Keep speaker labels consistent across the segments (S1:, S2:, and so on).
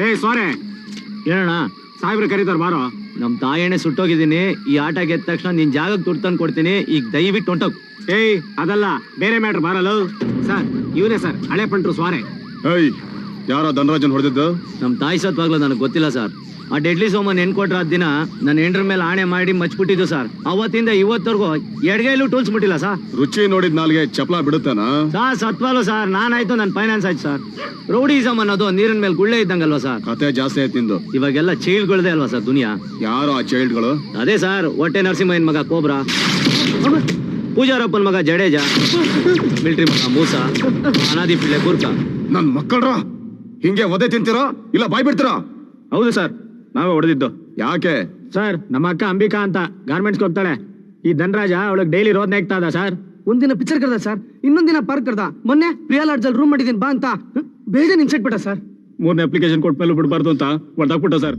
S1: ಸಾರೆ
S2: ಏನಣ್ಣ
S1: ಸಾಹೇಬ್ರು ಕರೀತಾರ ಬಾರೋ.
S2: ನಮ್ ತಾಯಣ್ಣೆ ಸುಟ್ಟೋಗಿದ್ದೀನಿ ಈ ಆಟ ಗೆದ್ದ ತಕ್ಷಣ ನಿನ್ ಜಾಗಕ್ಕೆ ದುಡ್ಡು ತಂದು ಕೊಡ್ತೀನಿ ಈಗ ದಯವಿಟ್ಟು ಹೊಂಟೋಗ್.
S1: ಏಯ್ ಅದಲ್ಲ ಬೇರೆ ಮ್ಯಾಟ್ರ್ ಬಾರಲ್ಲ? ಸರ್ ಇವನೇ ಸರ್ ಹಳೆ ಪಂಟ್ರು ಸ್ವಾರೆ.
S3: ಏಯ್ ಯಾರೋ ಧನರಾಜನ್ ಹೊಡೆದಿದ್ದು?
S2: ನಮ್ ತಾಯಿ ಸತ್ವಾಗ್ಲೂ ನನಗೆ ಗೊತ್ತಿಲ್ಲ ಸರ್. ಆ ಡೆಡ್ಲಿ ಕೊಟ್ರ ಆ ದಿನ? ನನ್ನ ಹೆಂಡ್ರ ಮೇಲೆ ಆಣೆ ಮಾಡಿ ಮಚ್ಬಿಟ್ಟಿದ್ದು ಸರ್. ಅವತ್ತಿಂದ ಇವತ್ತವರೆಗೂ ಎಡ್ಗೈಲು ಟೂಲ್ಸ್ ಬಿಟ್ಟಿಲ್ಲ ಸರ್.
S3: ರುಚಿ ನೋಡಿದ ನಾಲ್ಗೆ ಚಪ್ಲ ಬಿಡುತ್ತಾನ?
S2: ಸರ್ ಸತ್ವಾಲು ಸರ್ ನಾನಾಯ್ತು ನನ್ನ ಫೈನಾನ್ಸ್ ಆಯ್ತು ಸರ್. ರೌಡಿಸಮ್ ಅನ್ನೋದು ನೀರಿನ ಮೇಲೆ ಗುಳ್ಳೆ ಇದ್ದಂಗಲ್ವಾ ಸರ್?
S3: ಕತೆ ಜಾಸ್ತಿ ಆಯ್ತು ನಿಂದು.
S2: ಇವಾಗೆಲ್ಲ ಚೈಲ್ಡ್ಗಳದೇ ಅಲ್ವಾ ಸರ್ ದುನಿಯಾ?
S3: ಯಾರು ಆ ಚೈಲ್ಡ್ಗಳು?
S2: ಅದೇ ಸರ್ ಹೊಟ್ಟೆ ನರಸಿಂಹಯ್ಯನ ಮಗ ಕೋಬ್ರಾ. ಪೂಜಾರಪ್ಪನ ಮಗ ಜಡೇಜಾ. ಮಿಲ್ಟ್ರಿ ಮಗ ಮೂಸ. ಅನಾದಿ ಪಿಳ್ಳೆ ಗುರ್ಕ
S3: ನನ್ ಮಕ್ಕಳ್ರ? ಹಿಂಗೆ ಒದೆ ತಿಂತೀರೋ? ಇಲ್ಲ ಬಾಯ್ ಬಿಡ್ತೀರಾ
S1: ಹೌದು ಸರ್. ನಾವೇ ಹೊಡೆದಿದ್ದು.
S3: ಯಾಕೆ?
S1: ಸರ್ ನಮ್ಮ ಅಕ್ಕ ಅಂಬಿಕಾ ಅಂತ ಗಾರ್ಮೆಂಟ್ಸ್ಗೆ ಹೋಗ್ತಾಳೆ. ಈ ಧನರಾಜ ಅವಳಿಗೆ ಡೈಲಿ ರೋದ್ ನೆಗ್ತಾ ಇದ್ದ ಸರ್.
S4: ಒಂದಿನ ಪಿಕ್ಚರ್ ಕರ್ದ ಸರ್ ಇನ್ನೊಂದಿನ ಪಾರ್ಕ್ ಕರ್ದ. ಮೊನ್ನೆ ಪ್ರಿಯಾ ಲಾಡ್ಜಲ್ಲಿ ರೂಮ್ ಮಾಡಿದೀನಿ ಬಾ ಅಂತ. ಬೇಗ ನಿಮ್ಸೆಟ್ ಬಿಟ್ಟ ಸರ್.
S1: ಮೂರನೇ ಅಪ್ಲಿಕೇಶನ್ ಕೊಟ್ಟ ಮೇಲೆ ಬಿಡಬಾರ್ದು ಅಂತ ಹೊಡೆದಾಕ್ಬಿಟ್ಟ ಸರ್.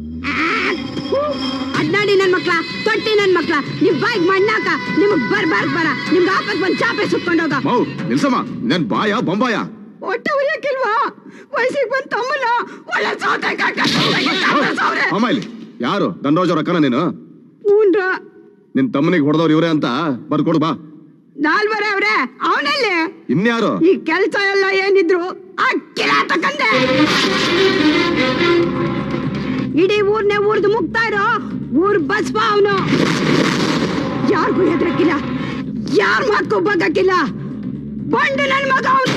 S5: ಅಡ್ನಾಡಿ ನನ್ನ ಮಕ್ಳ ತೊಟ್ಟಿ ನನ್ ಮಕ್ಳ. ನಿಮ್ ಬಾಯಿಗೆ ಮಣ್ಣಾಕ ನಿಮಗ್ ಬರ್ಬಾರ್ದು ಬರ. ನಿಮ್ಗೆ ಆಪತ್ ಬಂದ್ ಚಾಪೆ ಸುತ್ಕೊಂಡೋಗ
S3: ಮೌ ನಿಲ್ಸಮ್ಮ. ನನ್ ಬಾಯ ಬೊಂಬಾಯ.
S5: ಹೊಟ್ಟೆ ಉರಿಯಕ್ಕಿಲ್ವಾ ವಯಸ್ಸಿಗೆ ಬಂದ್ ತಮ್ಮಲ್ಲ ಒಳ್ಳೆ ಸೌತೆ
S3: ಅಮ್ಮ ಇಲ್ಲಿ ಯಾರು? ಧನರಾಜ್ ಅವ್ರ ಅಕ್ಕನ ನೀನು?
S5: ಹೂನ್ರ.
S3: ನಿನ್ ತಮ್ಮನಿಗೆ ಹೊಡೆದವ್ರು ಇವ್ರೆ ಅಂತ ಬರ್ಕೊಡು ಬಾ.
S5: ನಾಲ್ವರೆ ಅವ್ರೆ ಅವನಲ್ಲಿ?
S3: ಇನ್ಯಾರು?
S5: ಈ ಕೆಲಸ ಎಲ್ಲ ಏನಿದ್ರು ಆ ಕಿರಾತ ಕಂದೆ ಇಡೀ ಊರ್ನೇ ಊರ್ದು ಮುಗ್ತಾ ಇರೋ ಊರ್ ಬಸ್ಪ ಅವನು. ಯಾರಿಗೂ ಹೆದರಕ್ಕಿಲ್ಲ ಯಾರ ಮಾತ್ಗೂ ಬಗ್ಗಕ್ಕಿಲ್ಲ? ಬಂಡು ನನ್ ಮಗ ಅವನು.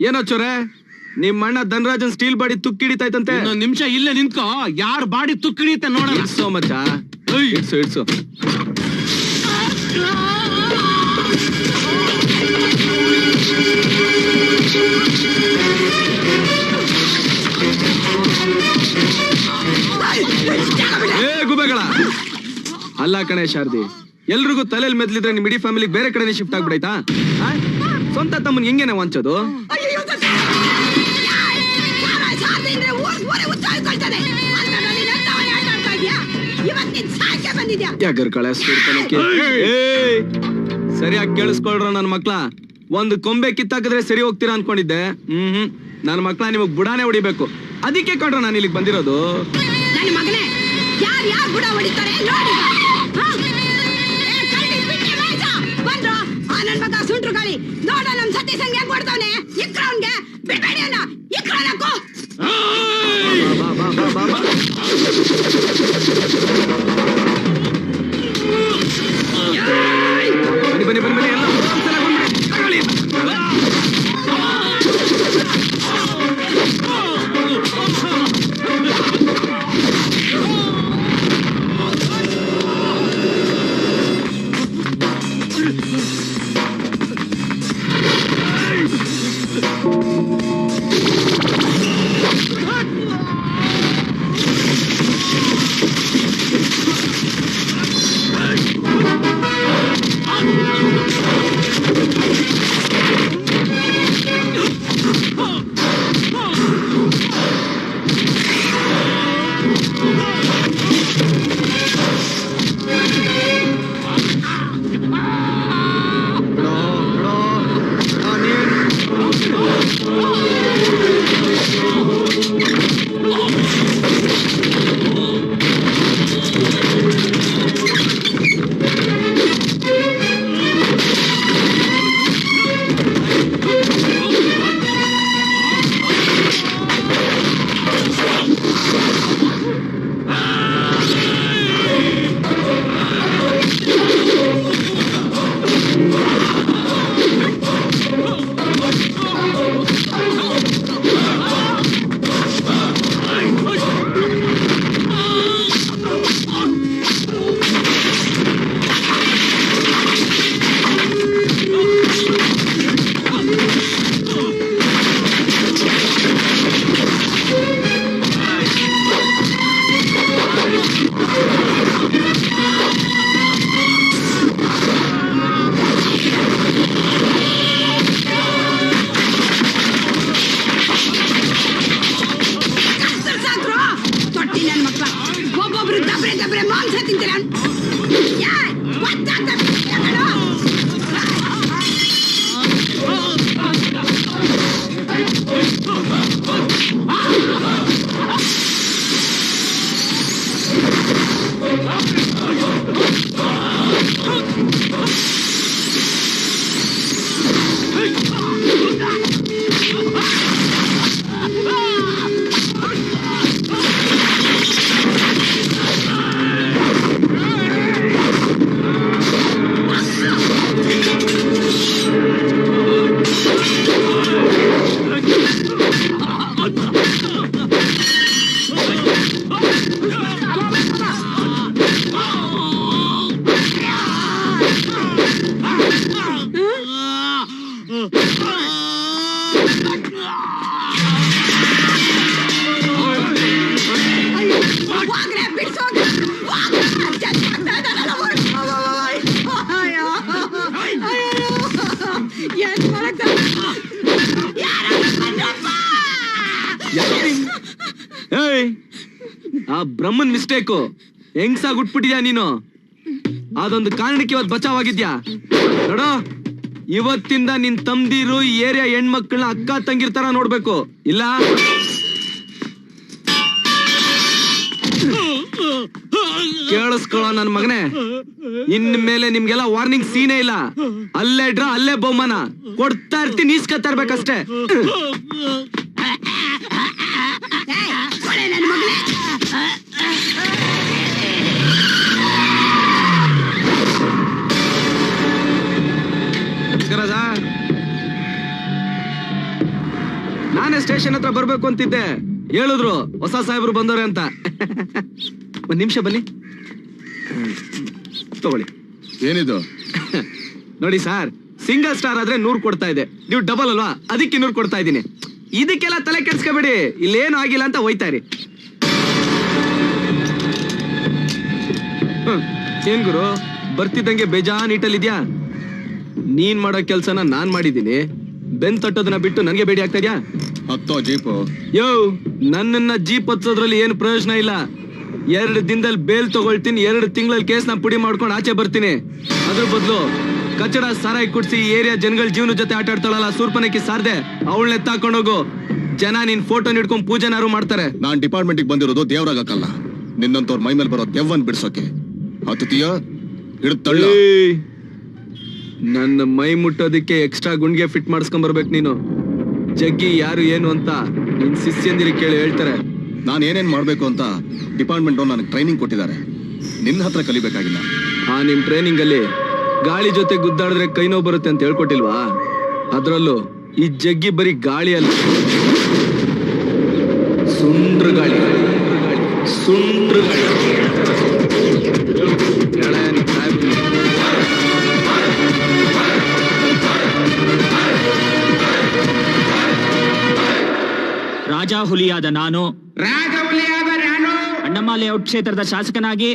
S5: ಏನೋ
S6: ಚೊರೆ? ನಿಮ್ ಅಣ್ಣ ಧನರಾಜನ್ ಸ್ಟೀಲ್ ಬಾಡಿ ತುಕ್ಕಿಡಿತೈತಂತೆ
S7: ಇನ್ನೊಂದ್ ನಿಮಿಷ ಇಲ್ಲೇ ನಿಂತ್ಕೋ. ಯಾರ ಬಾಡಿ ತುಕ್ಕಿಡಿಯುತ್ತೆ ನೋಡೋಣ.
S6: ಸೋ ಮಚ್ಚ. ಇಡ್ಸು ಇಡ್ಸು ಏ ಗುಬೆಗಳ. ಅಲ್ಲ ಕಣೆ ಶಾರದಿ ಎಲ್ರಿಗೂ ತಲೆಯಲ್ಲಿ ಮೆದ್ಲಿದ್ರೆ ನಿಮ್ ಇಡೀ ಫ್ಯಾಮಿಲಿ ಬೇರೆ ಕಡೆನೇ ಶಿಫ್ಟ್ ಆಗ್ಬಿಡೈತಾ? ಸ್ವಂತ ತಮ್ಮನ್ ಹೆಂಗೇನೆ ವಂಚೋದು? ಯಾಕರ್ ಸರಿಯಾಗಿ ಕೇಳಿಸ್ಕೊಳ್ರ ನನ್ ಮಕ್ಳ. ಒಂದು ಕೊಂಬೆ ಕಿತ್ತಾಕಿದ್ರೆ ಸರಿ ಹೋಗ್ತೀರಾ ಅನ್ಕೊಂಡಿದ್ದೆ. ಹ್ಮ್ ಹ್ಮ್ ನನ್ ಮಕ್ಳ ನಿಮಗ್ ಬುಡಾನೆ ಹೊಡಿಬೇಕು. ಅದಕ್ಕೆ ಕೊಡ್ರ ನಾನು ಇಲ್ಲಿಗೆ ಬಂದಿರೋದು.
S5: ನನ್ನ ಮಗನೇ ಯಾರು ಯಾರು ಬುಡ ಹೊಡಿತಾರೆ? ನೋಡಿ
S6: ಹೆಂಗ್ಸಾಗ್ ಉಟ್ಬಿಟ್ಟಿದ್ಯಾ ನೀನು? ಅದೊಂದು ಕಾರಣಕ್ಕೆ ಇವತ್ತು ಬಚಾವಾಗಿದ್ಯಾ? ನೋಡೋ, ಇವತ್ತಿಂದ ನಿನ್ ತಂದಿರು ಏರಿಯಾ ಹೆಣ್ಮಕ್ಳನ್ನ ಅಕ್ಕ ತಂಗಿರ್ತಾರ ನೋಡ್ಬೇಕು, ಇಲ್ಲ? ಕೇಳಿಸ್ಕೊಳ್ಳೋ ನನ್ ಮಗನೇ ಇನ್ ಮೇಲೆ ನಿಮ್ಗೆಲ್ಲ ವಾರ್ನಿಂಗ್ ಸೀನೇ ಇಲ್ಲ. ಅಲ್ಲೇ ಇಡ್ರ ಅಲ್ಲೇ ಬಹುಮಾನ. ಕೊಡ್ತಾ ಇರ್ತೀನಿ ಈಸ್ಕೊತಾ ಇರ್ಬೇಕಷ್ಟೇ.
S8: ನಾನೇ
S6: ಸ್ಟೇಷನ್ ಹತ್ರ ಬರ್ಬೇಕು ಅಂತಿದ್ದೆ. ಹೇಳಿದ್ರು ಹೊಸ ಸಾಹೇಬ್ರು ಬಂದವ್ರೆ ಅಂತ. ಒಂದ್ ನಿಮಿಷ ಬನ್ನಿ. ತಗೊಳ್ಳಿ.
S3: ಏನಿದು?
S6: ನೋಡಿ ಸರ್ ಸಿಂಗಲ್ ಸ್ಟಾರ್ ಆದ್ರೆ ನೂರ್ ಕೊಡ್ತಾ ಇದೆ. ನೀವು ಡಬಲ್ ಅಲ್ವಾ? ಅದಕ್ಕೆ ನೂರ್ ಕೊಡ್ತಾ ಇದ್ದೀನಿ. ಇದಕ್ಕೆಲ್ಲ ತಲೆ ಕೆಡ್ಸ್ಕೊಬೇಡಿ. ಇಲ್ಲೇನು ಆಗಿಲ್ಲ ಅಂತ ಹೋಯ್ತಾರಿ ಏನ್ ಗುರು? ಬರ್ತಿದ್ದಂಗೆ ಬೇಜಾನ್ ಇದ್ಯಾ? ನೀನ್ ಮಾಡೋ ಕೆಲ್ಸನ ನಾನ್ ಮಾಡಿದ್ದೀನಿ. ಬೆನ್ ತಟ್ಟೋದನ್ನ ಬಿಟ್ಟು ನನ್ಗೆ ಬೇಡಿ ಆಗ್ತಾ ಇದ್ಯಾ?
S3: ಹತ್ತೋ ಜೀಪು.
S6: ಯೋ ನನ್ನನ್ನ ಜೀಪ್ ಹತ್ತೋದ್ರಲ್ಲಿ ಏನು ಪ್ರಯೋಜನ ಇಲ್ಲ. ಎರಡು ದಿನದಲ್ಲಿ ಬೇಲ್ ತಗೊಳ್ತೀನಿ ಎರಡು ತಿಂಗಳಲ್ಲಿ ಕೇಸ್ನ ಪುಡಿ ಮಾಡ್ಕೊಂಡು ಆಚೆ ಬರ್ತೀನಿ. ಅದ್ರ ಬದಲು ಕಚಡ ಸಾರಾಯಿ ಕುಡ್ಸಿ ಏರಿಯಾ ಜನಗಳ ಜೀವನ ಜೊತೆ ಆಟ ಆಡ್ತಾಳಲ್ಲ ಸೂರ್ಪನಕ್ಕಿ ಸಾರ್ದೆ ಅವಳನ್ನ ಎತ್ತಾಕೊಂಡೋಗು ಜನ ನಿನ್ ಫೋಟೋ ಹಿಡ್ಕೊಂಡು ಪೂಜೆನಾರು ಮಾಡ್ತಾರೆ.
S3: ನಾನ್ ಡಿಪಾರ್ಟ್ಮೆಂಟಿಗೆ ಬಂದಿರೋದು ದೇವ್ರಾಗಕ್ಕಲ್ಲ. ನಿನ್ನಂತವ್ರ ಮೈ ಮೇಲೆ ಬರೋ ದೆವ್ವನ್ ಬಿಡ್ಸೋಕೆ. ಹತ್ತತೀಯ ಹಿಡಿದು ತಳ್ಳ.
S6: ನನ್ನ ಮೈ ಮುಟ್ಟೋದಿಕ್ಕೆ ಎಕ್ಸ್ಟ್ರಾ ಗುಂಡಿಗೆ ಫಿಟ್ ಮಾಡಿಸ್ಕೊಂಡ್ ಬರ್ಬೇಕು ನೀನು. ಜಗ್ಗಿ ಯಾರು ಏನು ಅಂತ ನಿನ್ ಶಿಷ್ಯಂದಿರಿ ಕೇಳಿ ಹೇಳ್ತಾರೆ.
S3: ನಾನು ಏನೇನ್ ಮಾಡಬೇಕು ಅಂತ ಡಿಪಾರ್ಟ್ಮೆಂಟ್ ನನಗೆ ಟ್ರೈನಿಂಗ್ ಕೊಟ್ಟಿದ್ದಾರೆ. ನಿನ್ನ ಹತ್ರ ಕಲಿಬೇಕಾಗಿಲ್ಲ.
S6: ಆ ನಿಮ್ ಟ್ರೈನಿಂಗ್ ಅಲ್ಲಿ ಗಾಳಿ ಜೊತೆ ಗುದ್ದಾಡಿದ್ರೆ ಕೈ ನೋವು ಬರುತ್ತೆ ಅಂತ ಹೇಳ್ಕೊಟ್ಟಿಲ್ವಾ? ಅದರಲ್ಲೂ ಈ ಜಗ್ಗಿ ಬರೀ ಗಾಳಿ ಅಲ್ಲ. ಸುಂಡ್ರ ಗಾಳಿ. ಸುಂಡ್ರ ಗಾಳಿ.
S9: ಹುಲಿಯಾದ ನಾನು.
S7: ರಾಜವಲಿಯಾದ ನಾನು.
S9: ಅಣ್ಣಮ್ಮ ಲೇಔಟ್ ಕ್ಷೇತ್ರದ ಶಾಸಕನಾಗಿ.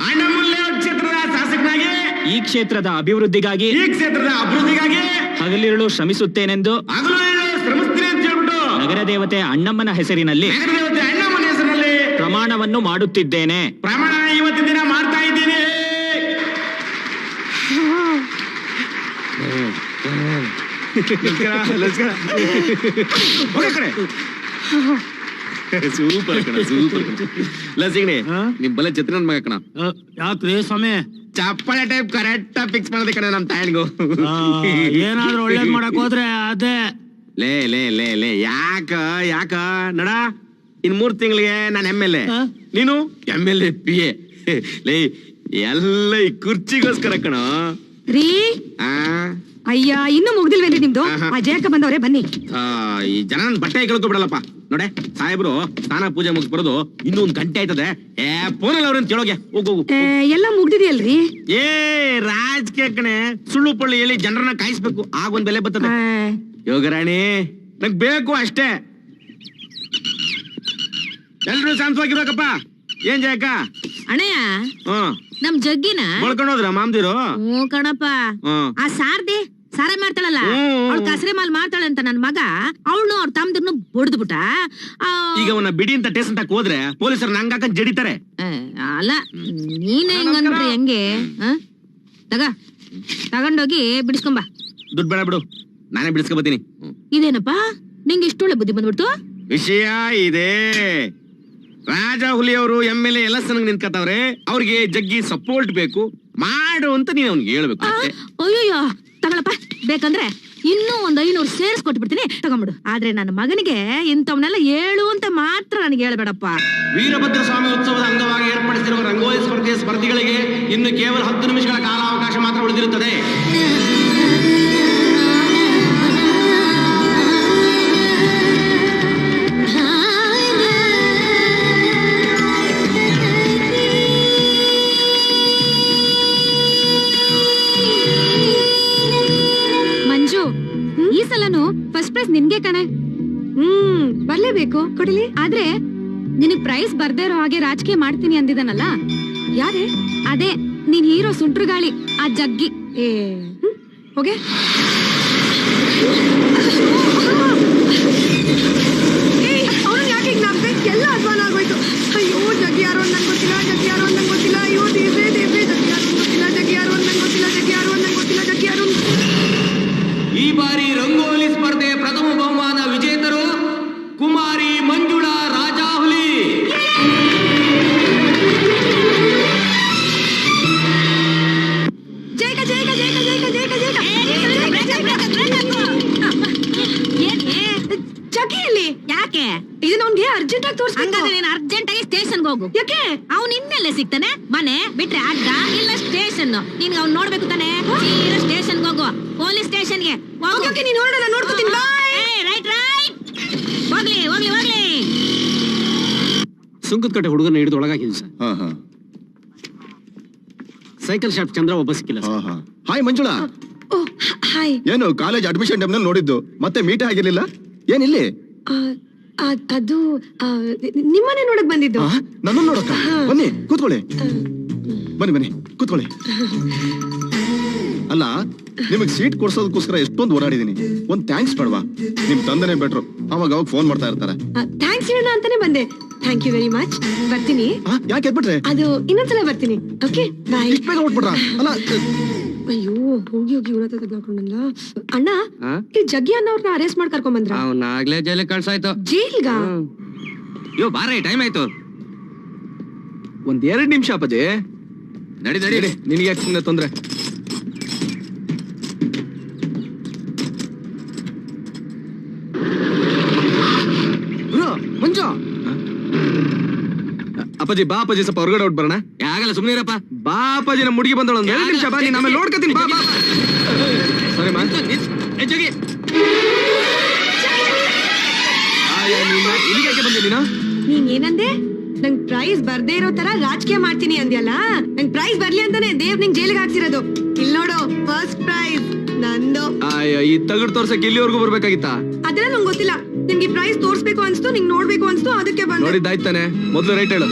S7: ಕ್ಷೇತ್ರದ ಶಾಸಕನಾಗಿ.
S9: ಈ ಕ್ಷೇತ್ರದ ಅಭಿವೃದ್ಧಿಗಾಗಿ.
S7: ಈ ಕ್ಷೇತ್ರದ ಅಭಿವೃದ್ಧಿಗಾಗಿ.
S9: ಹಗಲಿರುಳು ಶ್ರಮಿಸುತ್ತೇನೆಂದು.
S7: ಇರುಳು ಅಂತ ಹೇಳ್ಬಿಟ್ಟು.
S9: ನಗರ ದೇವತೆ ಅಣ್ಣಮ್ಮನ ಹೆಸರಿನಲ್ಲಿ.
S7: ನಗರ ದೇವತೆ ಅಣ್ಣಮ್ಮನ ಹೆಸರಿನಲ್ಲಿ.
S9: ಪ್ರಮಾಣವನ್ನು ಮಾಡುತ್ತಿದ್ದೇನೆ.
S7: ಪ್ರಮಾಣ ಇವತ್ತು ದಿನ ಮಾಡ್ತಾ ಇದ್ದೀನಿ. ಓಕೆ ಕಡೆ.
S6: ಸೂಪರ್ ಕಣ ಸೂಪರ್ ಲಸಿಗಣಿ ನಿಮ್ ಬಲೆ ಛತ್ರಿ ನನ್ ಮಗ ಕಣ.
S7: ಯಾಕ್ರಿ ಸ್ವಾಮಿ?
S6: ಚಪ್ಪಳೆ ಟೈಪ್ ಕರೆಕ್ಟ್ ಫಿಕ್ಸ್ ಮಾಡೋದಿ ಕಣ ನಮ್ ತಾಯಣ್ಗೂ
S7: ಏನಾದ್ರೂ ಒಳ್ಳೇದ್ ಮಾಡಕ್ ಹೋದ್ರೆ ಅದೇ.
S6: ಲೇ ಲೇ ಲೇ ಲೇ ಯಾಕ ಯಾಕ? ನಡ ಇನ್ ಮೂರ್ ತಿಂಗಳಿಗೆ ನಾನು ಎಂ ಎಲ್ ಎ ನೀನು? M L A P A ಲೇ ಎಲ್ಲ ಈ ಕುರ್ಚಿಗೋಸ್ಕರ ಕಣ.
S8: ರೀ?
S6: ಆ?
S8: ಅಯ್ಯ ಇನ್ನು ಮುಗ್ದಿಲ್ವೇನ್ರಿ ನಿಮ್ದು?
S6: ಆ
S8: ಅಜಯಕ ಬಂದವ್ರೆ ಬನ್ನಿ.
S6: ಆ, ಈ ಜನ ಬಟ್ಟೆ ಕೇಳ್ಕೊ ಬಿಡಲ್ಲಪ್ಪ ನೋಡೆ ಸಾಹೇಬ್ರು ಸ್ನಾನ ಪೂಜೆ ಮುಗಿಸ್ ಬರೋದು ಇನ್ನೂ ಒಂದ್ ಗಂಟೆ ಆಯ್ತದೆ. ಏ ಫೋನಲ್ಲಿ ಅವ್ರನ್ನ ಕೇಳೋಗೆ ಹೋಗು
S8: ಏ, ಎಲ್ಲ ಮುಗ್ದಿದೆಯಲ್ರಿ?
S6: ಏ ರಾಜಕೀಯ ಕಣೆ ಸುಳ್ಳು ಪಳ್ಳಿ ಹೇಳಿ ಜನರನ್ನ ಕಾಯಿಸ್ಬೇಕು? ಆಗ ಒಂದ್ ಬೆಲೆ ಬರ್ತದೆ. ಯೋಗರಾಣಿ ನಂಗ್ ಬೇಕು ಅಷ್ಟೇ. ಎಲ್ರು ಶಾಂತವಾಗಿರ್ಬೇಕಪ್ಪ ಏನ್ ಜಯಕ್ಕ?
S10: ಅಣ್ಣಯ್ಯ
S6: ಹ್ಮ್.
S10: ನಮ್ ಜಗ್ಗಿನ?
S6: ಬಳ್ಕೊಂಡ್ ಹೋದ್ರ ಮಾಮ್ದಿರು?
S10: ಹ್ಞೂ ಕಣಪ್ಪ.
S6: ಹ್ಮ್.
S10: ಆ ಸಾರ್ದಿ? ಸಾರೆ ಮಾಡ್ತಾಳಲ್ಲ. ಅವಳು ಕಸರೆ ಮಾಲ್ ಮಾಡ್ತಾಳೆ ಅಂತ ನನ್ ಮಗ ಅವಳು ಅವ್ರ ತಮ್ಮದನ್ನು ಬಡ್ದು ಬಿಟ್ಟ
S6: ಈಗ ಅವನ ಬಿಡಿ ಅಂತ ಟೇಸ್ ಅಂತ ಹೋದ್ರೆ ಪೊಲೀಸರು ನಂಗಾಕ ಜಡಿತಾರೆ.
S1: ಅಲ್ಲ ನೀನೇ ಹೆಂಗಂದ್ರೆ ಹೆಂಗೆ? ತಗ ತಗೊಂಡೋಗಿ ಬಿಡಿಸ್ಕೊಂಬ.
S7: ದುಡ್ಡು ಬೇಡ ಬಿಡು ನಾನೇ ಬಿಡಿಸ್ಕೊಬತ್ತೀನಿ
S1: ಇದೇನಪ್ಪ? ನಿಂಗೆ ಇಷ್ಟೊಳ್ಳೆ ಬುದ್ಧಿ ಬಂದ್ಬಿಡ್ತು?
S7: ವಿಷಯ ಇದೆ. ರಾಜ ಹುಲಿಯವರು ಎಂ ಎಲ್ ಎ ಎಲ್ಲ ಸನಗ್ ನಿಂತ್ಕತಾವ್ರೆ ಅವ್ರಿಗೆ ಜಗ್ಗಿ ಸಪೋರ್ಟ್ ಬೇಕು ಮಾಡು ಅಂತ ನೀನ್ ಅವ್ನಿಗೆ ಹೇಳ್ಬೇಕು
S1: ಅಯ್ಯೋ ತಗೊಳಪ್ಪ. ಬೇಕಂದ್ರೆ ಇನ್ನೂ ಒಂದ್ ಐನೂರು ಸೇರಿಸ್ ಕೊಟ್ಬಿಡ್ತೀನಿ. ತಗೊಂಬಿಡು ಆದ್ರೆ ನನ್ನ ಮಗನಿಗೆ ಇಂಥವನ್ನೆಲ್ಲ ಹೇಳು ಅಂತ ಮಾತ್ರ ನನಗೆ ಹೇಳ್ಬೇಡಪ್ಪ.
S10: ವೀರಭದ್ರ ಸ್ವಾಮಿ ಉತ್ಸವದ ಅಂಗವಾಗಿ ಏರ್ಪಡಿಸಿರುವ ರಂಗೋಲಿ ಸ್ಪರ್ಧೆಯ ಸ್ಪರ್ಧಿಗಳಿಗೆ ಇನ್ನು ಕೇವಲ ಹತ್ತು ನಿಮಿಷಗಳ ಕಾಲಾವಕಾಶ ಮಾತ್ರ ಉಳಿದಿರುತ್ತದೆ.
S8: ಫಸ್ಟ್ ಪ್ರೈಸ್ ನಿನ್ಗೆ ಕಣೆ. ಹ್ಮ್ ಬರ್ಲೇಬೇಕು. ಕೊಡಲಿ? ಆದ್ರೆ ನಿನಗ್ ಪ್ರೈಸ್ ಬರ್ದೇ ಇರೋ ಹಾಗೆ ರಾಜಕೀಯ ಮಾಡ್ತೀನಿ ಅಂದಿದನಲ್ಲ? ಯಾರೇ? ಅದೇ ನೀನ್ ಹೀರೋ ಸುಂಟ್ರುಗಾಳಿ ಆ ಜಗ್ಗಿ. ಏ ಹೋಗೆ?
S11: ಎಲ್ಲ ಅಧ್ವಾನ ಆಗೋಯ್ತು. ಅಯ್ಯೋ ಜಗ್ಗಿ ಯಾರು ಅಂತ ಗೊತ್ತಿಲ್ಲ ಜಗ್ಗಿ ಯಾರು ಅಂತ ಗೊತ್ತಿಲ್ಲ. ಅಯ್ಯೋ ದೇವ್ರೆ ದೇವ್ರೆ ಜಗ್ಗಿ ಯಾರು ಗೊತ್ತಿಲ್ಲ ಜಗ್ಗಿ ಯಾರು ಅಂತ ಗೊತ್ತಿಲ್ಲ ಜಗ್ಗಿ ಯಾರು ಅಂತ ಗೊತ್ತಿಲ್ಲ ಜಗ್ಗಿ ಯಾರು
S10: ಈ ಬಾರಿ ರಂಗೋಲಿ
S12: ಸೈಕಲ್ ಶಾಪ್ ಚಂದ್ರ ಒಬ್ಬ ಸಿಕ್ಕಿಲ್ಲ
S3: ಹಾಯ್ ಮಂಜುಳಾ.
S11: ಓ ಹಾಯ್
S3: ಏನು ಕಾಲೇಜ್ ಅಡ್ಮಿಷನ್ ಟೈಮ್ನಲ್ಲಿ ನೋಡಿದ್ದು? ಮತ್ತೆ ಮೀಟ್ ಆಗಿರ್ಲಿಲ್ಲ? ಏನಿಲ್ಲಿ
S11: ಅದು ಆ, ನಿಮ್ಮನೆ ನೋಡಕ್ ಬಂದಿದ್ದು.
S3: ನನ್ನ ನೋಡಕ್ಕ? ಬನ್ನಿ ಕೂತ್ಕೊಳ್ಳಿ. ಬನ್ನಿ ಬನ್ನಿ ಕೂತ್ಕೊಳ್ಳಿ. ಅಲ್ಲ ನಿಮಗ್ ಸೀಟ್ ಕೊಡ್ಸೋದಕ್ಕೋಸ್ಕರ ಎಷ್ಟೊಂದು ಓಡಾಡಿದೀನಿ. ಒಂದ್ ಥ್ಯಾಂಕ್ಸ್ ಬೇಡವಾ ನಿಮ್ ತಂದೆನೇ ಬೆಟ್ರು ಅವಾಗ ಅವಾಗ ಫೋನ್ ಮಾಡ್ತಾ ಇರ್ತಾರೆ.
S11: ಥ್ಯಾಂಕ್ಸ್ ಹೇಳೋಣ ಅಂತಾನೆ ಬಂದೆ. ಥ್ಯಾಂಕ್ ಯು ವೆರಿ ಮಚ್ ಬರ್ತೀನಿ.
S3: ಯಾಕೆ ಎದ್ಬಿಟ್ರೆ?
S11: ಅದು ಇನ್ನೊಂದ್ಸಲ ಬರ್ತೀನಿ. ಓಕೆ ಬಾಯ್
S3: ಇಷ್ಟ ಬೇಗ ಹೊಟ್ಬಿಟ್ರ ಅಲ್ಲ
S11: ಅಯ್ಯೋ ಹೋಗಿ ಹೋಗಿ ಇವನ ತಗೊಂಡಲ್ಲ ಅಣ್ಣ ಈ ಜಗ್ಗಿ ಅನ್ನೋರ್ನ ಅರೆಸ್ಟ್ ಮಾಡಿ ಕರ್ಕೊಂಡ್ ಬಂದ್ರ
S6: ಅವ್ನ ಆಗ್ಲೇ ಜೈಲಿಗೆ ಕಳ್ಸಾಯ್ತು.
S11: ಜೈಲ್ಗ?
S7: ಯೋ ಬಾರೇ ಟೈಮ್ ಆಯ್ತು.
S6: ಒಂದ್ ಎರಡ್ ನಿಮಿಷ ಅಪ್ಪಾಜಿ.
S7: ನಡಿ ನಡಿ.
S6: ನಡಿ ನಿನಗೆ ಯಾಕೆ ಸುಮ್ಮನೆ ತೊಂದ್ರೆ?
S4: ಮಂಜು.
S6: ಅಪ್ಪಾಜಿ ಬಾ ಅಪ್ಪಾಜಿ ಸ್ವಲ್ಪ ಹೊರಗಡೆ ಹೊಟ್ ಬರೋಣ.
S7: ಯಾಗಲ್ಲ ಸುಮ್ನೆ ಇರಪ್ಪ.
S6: ಬಾ ಅಪ್ಪಾಜಿ ನಮ್ಮ ಹುಡುಗಿ ಬಂದಳು ಒಂದು ಎರಡು ನಿಮಿಷ ಬಾ ನೀನ್ ಆಮೇಲೆ ನೋಡ್ಕೊತೀನಿ ಬಾ ಬಾ. ಸರಿ ಮಾ.
S7: ಜಗಿ
S6: ಇಲ್ಲಿಗೆ ಯಾಕೆ ಬಂದೆ ನೀನು?
S11: ನೀನ್ ಏನಂದೆ ನಂಗ್ ಪ್ರೈಸ್ ಬರ್ದೇ ಇರೋ ತರ ರಾಜಕೀಯ ಮಾಡ್ತೀನಿ ಅಂದ್ಯಲ್ಲ? ನಂಗ್ ಪ್ರೈಸ್ ಬರ್ಲಿ ಅಂತಾನೆ ದೇವ್ ನಿಂಗ್ ಜೈಲಿಗೆ ಹಾಕ್ಸಿರೋದು. ಇಲ್ ನೋಡು ಫಸ್ಟ್ ಪ್ರೈಸ್ ನಂದು.
S6: ಆಯ್ಯ ಈ ತಗಡ್ ತೋರ್ಸಕ್ ಇಲ್ಲಿವರೆಗೂ ಬರ್ಬೇಕಾಗಿತ್ತ?
S11: ಅದೆಲ್ಲ ನಂಗೆ ಗೊತ್ತಿಲ್ಲ. ನಿಮ್ಗೆ ಪ್ರೈಸ್ ತೋರ್ಸ್ಬೇಕು ಅನ್ಸ್ತು ನಿಂಗೆ ನೋಡ್ಬೇಕು ಅನ್ಸ್ತು ಅದಕ್ಕೆ ಬಂದೆ.
S6: ನೋಡಿದ್ದಾಯ್ತಾನೆ ಮೊದಲು ರೈಟ್ ಹೇಳು.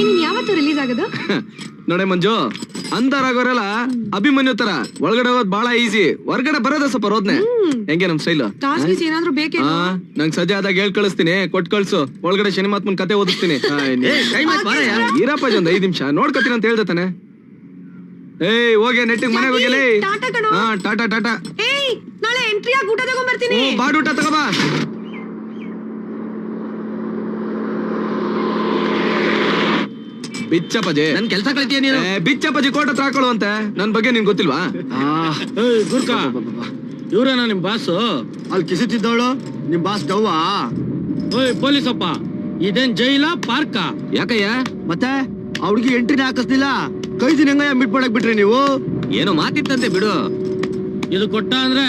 S11: ಏನ್ ಯಾವತ್ತು ರಿಲೀಸ್ ಆಗೋದು?
S6: ನೋಡೆ ಮಂಜು ಅಂತಾರಾಗೋರೆಲ್ಲ ಅಭಿಮನ್ಯು ತರ. ಒಳಗಡೆ ಹೋಗೋದ್ ಬಹಳ ಈಸಿ ಹೊರಗಡೆ ಬರೋದ ಸ್ವಲ್ಪ ರೋದ್ನೆ. ಹೆಂಗೆ ನಮ್ ಸ್ಟೈಲ್
S11: ಗೀಸ್ ಏನಾದ್ರೂ ಬೇಕೇ
S6: ನಂಗ್ ಸಜ್ಜೆ ಆದಾಗ ಹೇಳ್ ಕಳಿಸ್ತೀನಿ. ಕೊಟ್ ಕಳ್ಸು. ಒಳಗಡೆ ಶನಿಮಾತ್ಮನ್ ಕತೆ ಓದಿಸ್ತೀನಿ. ಈರಪ್ಪ ಒಂದ್ ಐದ್ ನಿಮಿಷ. ನೋಡ್ಕೊತೀನಿ ಅಂತ ಹೇಳ್ದೆ ತಾನೆ. ಏಯ್ ಹೋಗಿ ನೆಟ್ಟಿಗೆ ಮನೆಗೆ ಹೋಗಿಲ್ಲ
S11: ಟಾಟಾ ಕಣೋ.
S6: ಹಾ ಟಾಟಾ
S11: ನಾಳೆ ಊಟ ತಗೊಂಡ್ಬರ್ತೀನಿ
S6: ಬಾಡ್ ಊಟ ತಗೋಬಾ ಬಿಚ್ಚಪ್ಪಜಿ
S7: ನನ್ ಕೆಲಸ ಕಳಿತೀಯ ನೀನು?
S6: ಬಿಚ್ಚಪ್ಪಜಿ ಕೋಟ ಹತ್ರ ಹಾಕೊಳ್ಳು ಅಂತೆ. ನನ್ ಬಗ್ಗೆ ನಿನ್ ಗೊತ್ತಿಲ್ವಾ?
S12: ಗುರ್ಕ. ಇವ್ರೇನ ನಿಮ್ ಬಾಸು?
S7: ಅಲ್ಲಿ ಕಿಸಿತಿದ್ದವಳು? ನಿಮ್ ಬಾಸ್ ದವ್ವ?
S12: ಓಯ್ ಪೊಲೀಸಪ್ಪ. ಇದೇನ್ ಜೈಲ ಪಾರ್ಕ?
S7: ಯಾಕಯ್ಯ? ಮತ್ತೆ ಅವ್ಳಿಗೆ ಎಂಟ್ರಿ ಎಂಟ್ರಿನ ಹಾಕಿಸ್ಲಿಲ್ಲ? ಕೈದಿನ ಹೆಂಗಯ್ಯ ಬಿಟ್ಬಿಡಕ್ ಬಿಟ್ರಿ ನೀವು? ಏನೋ ಮಾತಿತ್ತಂತೆ ಬಿಡು.
S12: ಇದು ಕೊಟ್ಟ ಅಂದ್ರೆ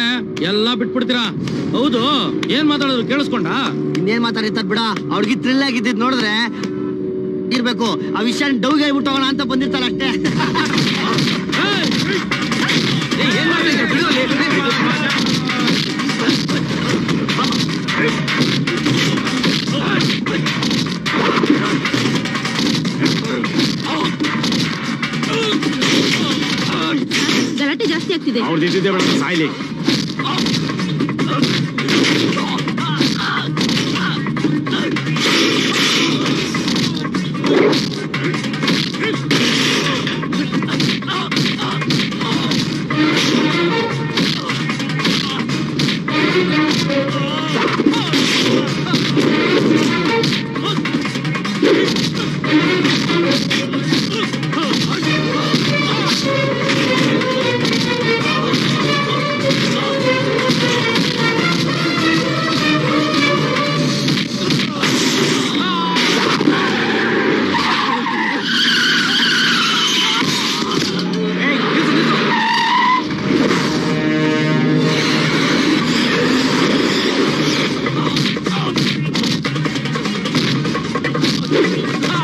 S12: ಎಲ್ಲಾ ಬಿಟ್ಬಿಡ್ತೀರಾ? ಹೌದು ಏನ್ ಮಾತಾಡೋದು ಕೇಳಿಸ್ಕೊಂಡ?
S7: ಇನ್ನೇನ್ ಮಾತಾಡಿತ್ತ ಬಿಡ ಅವ್ರಿಗೆ ಥ್ರಿಲ್ ಆಗಿದ್ದಿದ್ ನೋಡಿದ್ರೆ ಇರ್ಬೇಕು. ಆ ವಿಷಯ ಡೌಗೆ ಹೇಳ್ಬಿಟ್ಟು ಹೋಗೋಣ ಅಂತ ಬಂದಿರ್ತಾರ ಅಷ್ಟೇ.
S1: ಗಲಾಟೆ ಜಾಸ್ತಿ ಆಗ್ತಿದೆ.
S12: ಅವ್ರದ್ದು ಇದ್ದಿದ್ದೆ ಬೇಡ ಸಾಯ್ಲಿ.
S6: Thank you.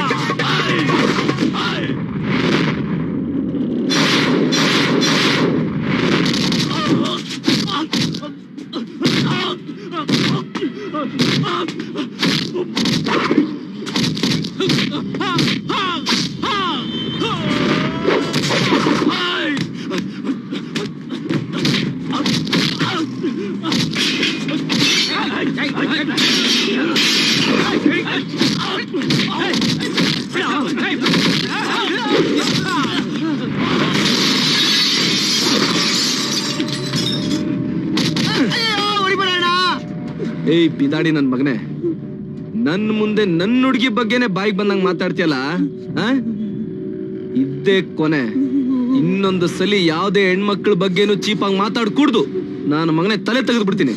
S6: ನನ್ ನನ್ನ ನನ್ ಹುಡುಗಿ ಬಗ್ಗೆನೆ ಬಾಯಿಗೆ ಬಂದಂಗ್ ಮಾತಾಡ್ತಿಯಲ್ಲ? ಇದ್ದೇ ಕೊನೆ. ಇನ್ನೊಂದು ಸಲಿ ಯಾವ್ದೇ ಹೆಣ್ಮಕ್ಳ ಬಗ್ಗೆನೂ ಚೀಪಾಗಿ ಮಾತಾಡ್ ಕುಡ್ದು ನಾನು ಮಗನೇ ತಲೆ ತೆಗೆದು ಬಿಡ್ತೀನಿ